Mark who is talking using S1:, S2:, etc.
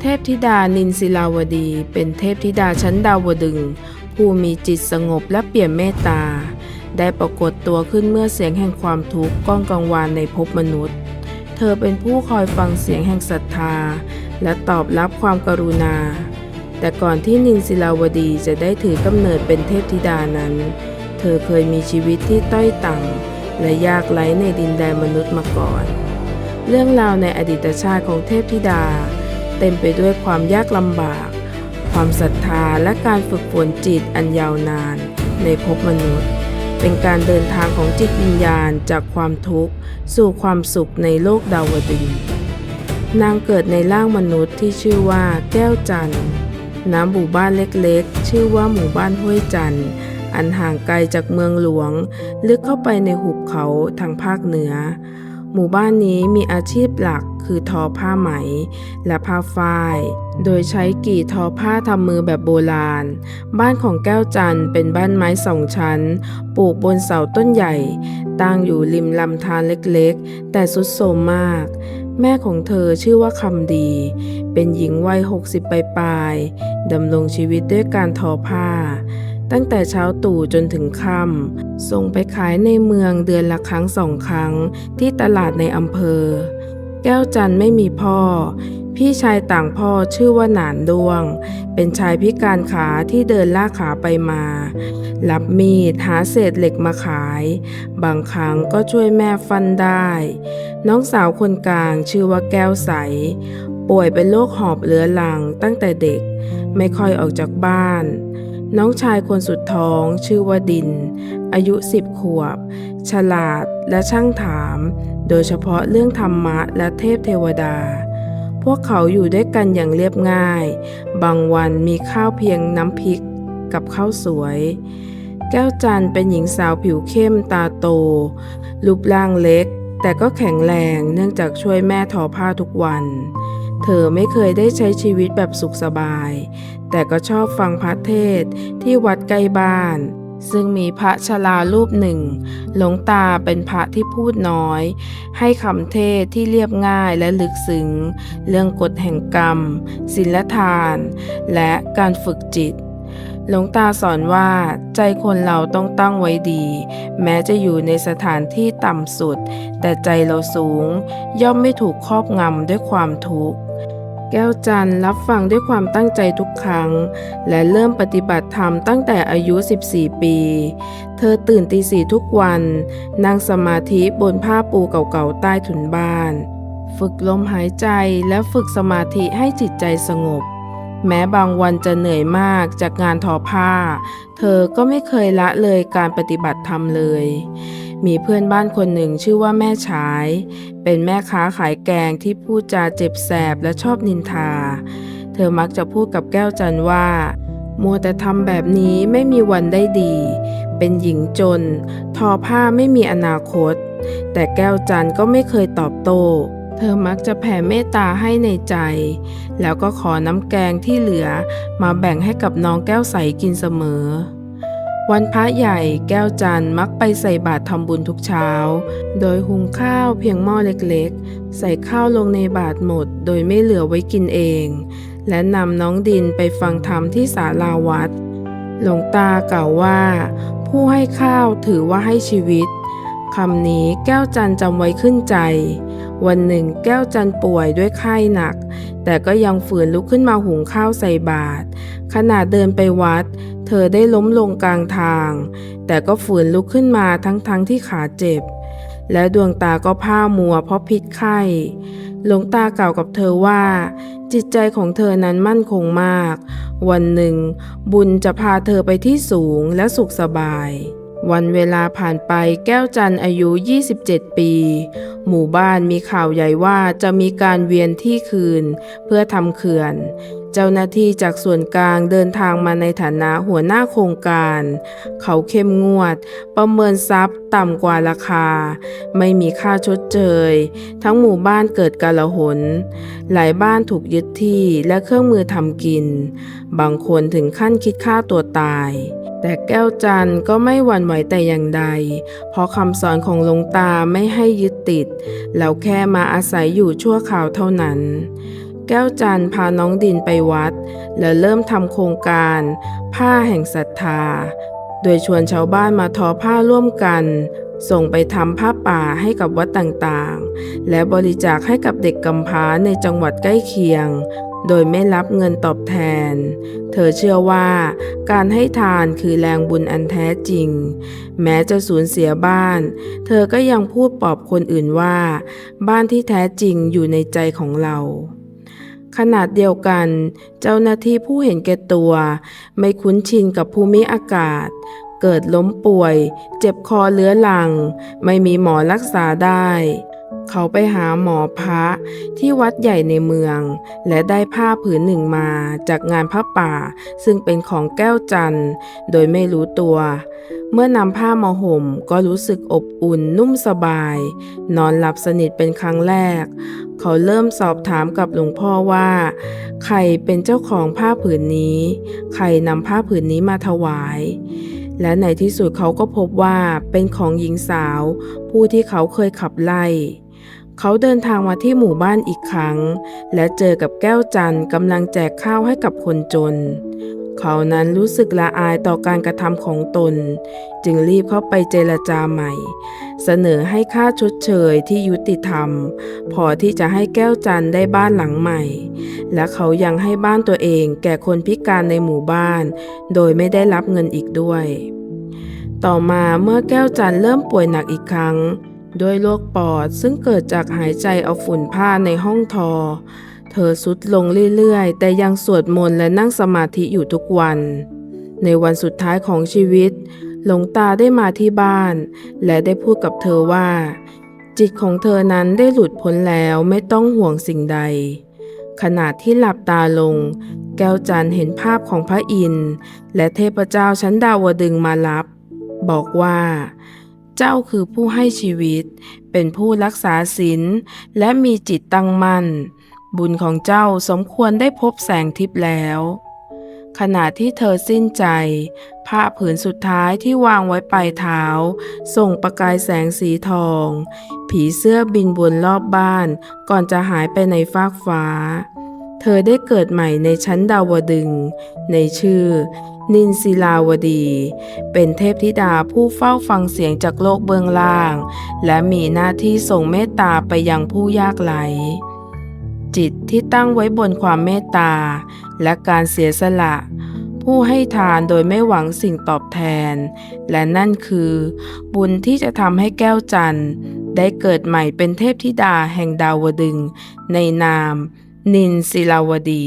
S1: เทพธิดานินศิลาวดี เป็นเทพธิดาชั้นดาวดึง ผู้มีจิตสงบและเปี่ยมเมตตา ได้ปรากฏตัวขึ้นเมื่อเสียงแห่งความทุกข์ก้องกังวานในภพมนุษย์ เธอเป็นผู้คอยฟังเสียงแห่งศรัทธา และตอบรับความกรุณา แต่ก่อนที่นินศิลาวดีจะได้ถือกำเนิดเป็นเทพธิดานั้น เธอเคยมีชีวิตที่ต้อยต่ำและยากไร้ในดินแดนมนุษย์มาก่อน เรื่องราวในอดีตชาติของเทพธิดา เต็มไปด้วยความยากลำบาก ความศรัทธาและการฝึกฝนจิตอันยาวนานในภพมนุษย์ เป็นการเดินทางของจิตวิญญาณจากความทุกข์ สู่ความสุขในโลกดาวดึงนางเกิดในร่างมนุษย์ที่ชื่อว่าแก้วจันทร์น้ำหมู่บ้านเล็กๆ ชื่อว่าหมู่บ้านห้วยจันทร์อันห่างไกลจากเมืองหลวง ลึกเข้าไปในหุบเขาทางภาคเหนือ หมู่บ้านนี้มีอาชีพหลัก คือทอผ้าไหมและผ้าฝ้าย โดยใช้กี่ทอผ้าทำมือแบบโบราณ บ้านของแก้วจันเป็นบ้านไม้สองชั้น ปลูกบนเสาต้นใหญ่ ตั้งอยู่ริมลำธารเล็กๆ แต่สุดโทรมมาก แม่ของเธอชื่อว่าคำดี เป็นหญิงวัย 60 ปลายๆดำรงชีวิตด้วยการทอผ้าตั้งแต่เช้าตู่จนถึงค่ำ ส่งไปขายในเมืองเดือนละครั้งสองครั้งที่ตลาดในอำเภอ แก้วจันไม่มีพ่อ พี่ชายต่างพ่อชื่อว่าหนานดวง เป็นชายพิการขาที่เดินลากขาไปมา รับมีดหาเศษเหล็กมาขาย บางครั้งก็ช่วยแม่ฟันได้ น้องสาวคนกลางชื่อว่าแก้วใส ป่วยเป็นโรคหอบเรื้อรังตั้งแต่เด็ก ไม่ค่อยออกจากบ้านน้องชายคนสุดท้องชื่อว่าดิน อายุสิบขวบ ฉลาดและช่างถาม โดยเฉพาะเรื่องธรรมะและเทพเทวดา พวกเขาอยู่ด้วยกันอย่างเรียบง่าย บางวันมีข้าวเพียงน้ำพริกกับข้าวสวย แก้วจันเป็นหญิงสาวผิวเข้มตาโต รูปร่างเล็ก แต่ก็แข็งแรงเนื่องจากช่วยแม่ทอผ้าทุกวัน เธอไม่เคยได้ใช้ชีวิตแบบสุขสบาย แต่ก็ชอบฟังพระเทศที่วัดใกล้บ้าน ซึ่งมีพระชรารูปหนึ่ง หลวงตาเป็นพระที่พูดน้อย ให้คำเทศที่เรียบง่ายและลึกซึ้ง เรื่องกฎแห่งกรรม ศีลทาน และการฝึกจิต หลวงตาสอนว่าใจคนเราต้องตั้งไว้ดี แม้จะอยู่ในสถานที่ต่ำสุด แต่ใจเราสูง ย่อมไม่ถูกครอบงำด้วยความทุกข์ แก้วจันร์รับฟังด้วยความตั้งใจทุกครั้ง และเริ่มปฏิบัติธรรมตั้งแต่อายุ 14 ปี เธอตื่นตีสี่ทุกวัน นั่งสมาธิบนผ้าปูเก่าๆใต้ถุนบ้าน ฝึกลมหายใจและฝึกสมาธิให้จิตใจสงบ แม้บางวันจะเหนื่อยมากจากงานทอผ้า เธอก็ไม่เคยละเลยการปฏิบัติธรรมเลย มีเพื่อนบ้านคนหนึ่งชื่อว่าแม่ฉาย เป็นแม่ค้าขายแกงที่พูดจาเจ็บแสบและชอบนินทา เธอมักจะพูดกับแก้วจันว่า มัวแต่ทำแบบนี้ไม่มีวันได้ดี เป็นหญิงจน ทอผ้าไม่มีอนาคต แต่แก้วจันก็ไม่เคยตอบโต้เธอมักจะแผ่เมตตาให้ในใจ แล้วก็ขอน้ำแกงที่เหลือมาแบ่งให้กับน้องแก้วใสกินเสมอ วันพระใหญ่แก้วจันทร์มักไปใส่บาตรทำบุญทุกเช้า โดยหุงข้าวเพียงหม้อเล็กๆ ใส่ข้าวลงในบาตรหมด โดยไม่เหลือไว้กินเอง และนำน้องดินไปฟังธรรมที่ศาลาวัด หลวงตากล่าวว่า ผู้ให้ข้าวถือว่าให้ชีวิตคำนี้แก้วจันทร์จำไว้ขึ้นใจ วันหนึ่งแก้วจันป่วยด้วยไข้หนัก แต่ก็ยังฝืนลุกขึ้นมาหุงข้าวใส่บาตรขณะเดินไปวัด เธอได้ล้มลงกลางทาง แต่ก็ฝืนลุกขึ้นมาทั้งๆทที่ขาเจ็บ และดวงตาก็ผ้ามัวเพราะพิษไข้หลวงตากล่าวกับเธอว่า จิตใจของเธอนั้นมั่นคงมาก วันหนึ่ง บุญจะพาเธอไปที่สูงและสุขสบาย วันเวลาผ่านไปแก้วจันอายุ 27 ปี หมู่บ้านมีข่าวใหญ่ว่าจะมีการเวียนที่คืน เพื่อทำเขื่อน เจ้าหน้าที่จากส่วนกลางเดินทางมาในฐานะหัวหน้าโครงการ เขาเข้มงวด ประเมินทรัพย์ต่ำกว่าราคา ไม่มีค่าชดเชยทั้งหมู่บ้านเกิดกาลหน หลายบ้านถูกยึดที่และเครื่องมือทำกิน บางคนถึงขั้นคิดฆ่าตัวตาย แต่แก้วจันก็ไม่หวั่นไหวแต่อย่างใด เพราะคำสอนของหลวงตาไม่ให้ยึดติดแล้วแค่มาอาศัยอยู่ชั่วคราวเท่านั้น แก้วจันพาน้องดินไปวัด และเริ่มทำโครงการ ผ้าแห่งศรัทธา โดยชวนชาวบ้านมาทอผ้าร่วมกัน ส่งไปทำผ้าป่าให้กับวัดต่างๆ และบริจาคให้กับเด็กกำพร้าในจังหวัดใกล้เคียง โดยไม่รับเงินตอบแทน เธอเชื่อว่า การให้ทานคือแรงบุญอันแท้จริง แม้จะสูญเสียบ้าน เธอก็ยังพูดปลอบคนอื่นว่า บ้านที่แท้จริงอยู่ในใจของเรา ขนาดเดียวกัน เจ้าหน้าที่ผู้เห็นแก่ตัว ไม่คุ้นชินกับภูมิอากาศ เกิดล้มป่วย เจ็บคอเลื้อรัง ไม่มีหมอรักษาได้ เขาไปหาหมอพระที่วัดใหญ่ในเมือง และได้ผ้าผืนหนึ่งมาจากงานผ้าป่า ซึ่งเป็นของแก้วจันทร์ โดยไม่รู้ตัว เมื่อนำผ้ามาห่มก็รู้สึกอบอุ่นนุ่มสบาย นอนหลับสนิทเป็นครั้งแรก เขาเริ่มสอบถามกับหลวงพ่อว่า ใครเป็นเจ้าของผ้าผืนนี้ ใครนำผ้าผืนนี้มาถวาย และในที่สุดเขาก็พบว่าเป็นของหญิงสาว ผู้ที่เขาเคยขับไล่เขาเดินทางมาที่หมู่บ้านอีกครั้ง และเจอกับแก้วจันทร์กำลังแจกข้าวให้กับคนจน เขานั้นรู้สึกละอายต่อการกระทำของตน จึงรีบเข้าไปเจรจาใหม่ เสนอให้ค่าชดเชยที่ยุติธรรม พอที่จะให้แก้วจันได้บ้านหลังใหม่ และเขายังให้บ้านตัวเองแก่คนพิการในหมู่บ้าน โดยไม่ได้รับเงินอีกด้วย ต่อมาเมื่อแก้วจันเริ่มป่วยหนักอีกครั้งด้วยโรคปอดซึ่งเกิดจากหายใจเอาฝุ่นผ้าในห้องทอ ธอสุดลงเรื่อยๆ แต่ยังสวดมนต์และนั่งสมาธิอยู่ทุกวัน ในวันสุดท้ายของชีวิต หลวงตาได้มาที่บ้าน และได้พูดกับเธอว่า จิตของเธอนั้นได้หลุดพ้นแล้วไม่ต้องห่วงสิ่งใด ขณะที่หลับตาลง แก้วจันเห็นภาพของพระอินทร์และเทพเจ้าชั้นดาวดึงมารับ บอกว่าเจ้าคือผู้ให้ชีวิต เป็นผู้รักษาศีลและมีจิตตั้งมั่น บุญของเจ้าสมควรได้พบแสงทิพย์แล้ว ขณะที่เธอสิ้นใจ ผ้าผืนสุดท้ายที่วางไว้ปลายเท้า ส่งประกายแสงสีทอง ผีเสื้อบินวนรอบบ้าน ก่อนจะหายไปในฟากฟ้า เธอได้เกิดใหม่ในชั้นดาวดึง ในชื่อ นินศิลาวดี เป็นเทพธิดาผู้เฝ้าฟังเสียงจากโลกเบื้องล่าง และมีหน้าที่ส่งเมตตาไปยังผู้ยากไร้ จิตที่ตั้งไว้บนความเมตตา และการเสียสละ ผู้ให้ทานโดยไม่หวังสิ่งตอบแทน และนั่นคือ บุญที่จะทำให้แก้วจันทร์ ได้เกิดใหม่เป็นเทพธิดาแห่งดาวดึงในนาม นินศิลาวดี